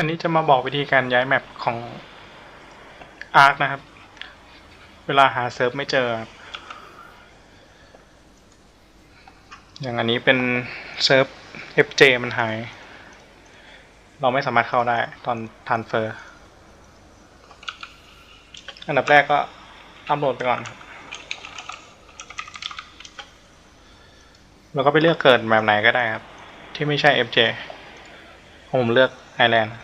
อันนี้จะมาบอกวิธีการย้ายแมปของ Arc นะครับ เวลาหาเซิร์ฟไม่เจอ อย่างอันนี้เป็นเซิร์ฟ FJ มันหาย เราไม่สามารถเข้าได้ตอนทานเฟอร์ อันดับแรกก็อัพโหลดไปก่อนแล้วก็ไปเลือกเกิดแบบไหนก็ได้ครับ ที่ไม่ใช่ FJ ผมเลือกไอแลนด์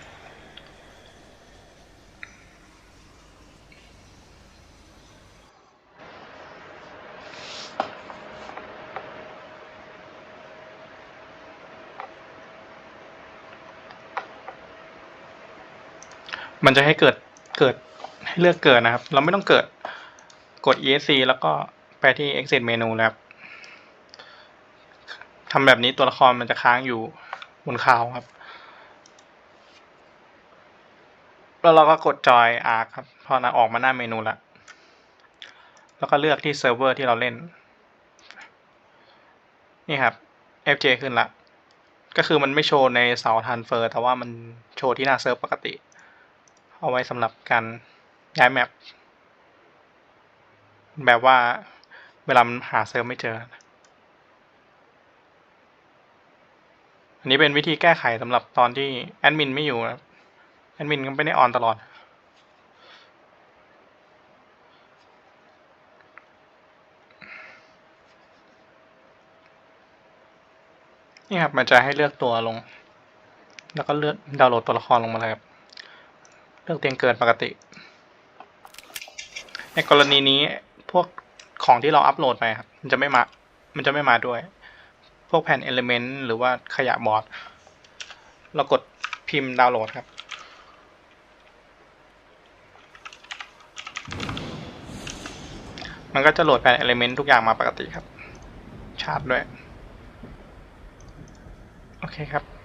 มันจะให้เกิดเกิดให้เลือกเกิดนะครับ เราไม่ต้องเกิดกด ESC แล้วก็ไปที่ exit menu แล้วครับทำแบบนี้ตัวละครมันจะค้างอยู่บนคาวครับ แล้วเราก็กดจอย arc ครับ พอนะออกมาหน้าเมนูแล้วแล้วก็เลือกที่เซิร์ฟเวอร์ที่เราเล่น นี่ครับ FJ ขึ้นละก็คือมันไม่โชว์ในเสาทันเฟอร์ แต่ว่ามันโชว์ที่หน้าเซิร์ฟปกติ เอาไว้สำหรับการย้ายแมปแบบว่าเวลามันหาเซิร์ฟไม่เจอ อันนี้เป็นวิธีแก้ไขสำหรับตอนที่แอดมินไม่อยู่นะครับแอดมินก็ไม่ได้ออนตลอด นี่ครับมันจะให้เลือกตัวลง แล้วก็เลือกดาวน์โหลดตัวละครลงมาเลยครับ เลือกเตียงเกินปกติ ในกรณีนี้พวกของที่เราอัปโหลดไปครับมันจะไม่มา มันจะไม่มาด้วย พวกแผ่นเอลิเมนต์หรือว่าขยะบอร์ดเรากดพิมพ์ดาวน์โหลดครับมันก็จะโหลดแผ่นเอลิเมนต์ทุกอย่างมาปกติครับ ชาร์จด้วย โอเคครับ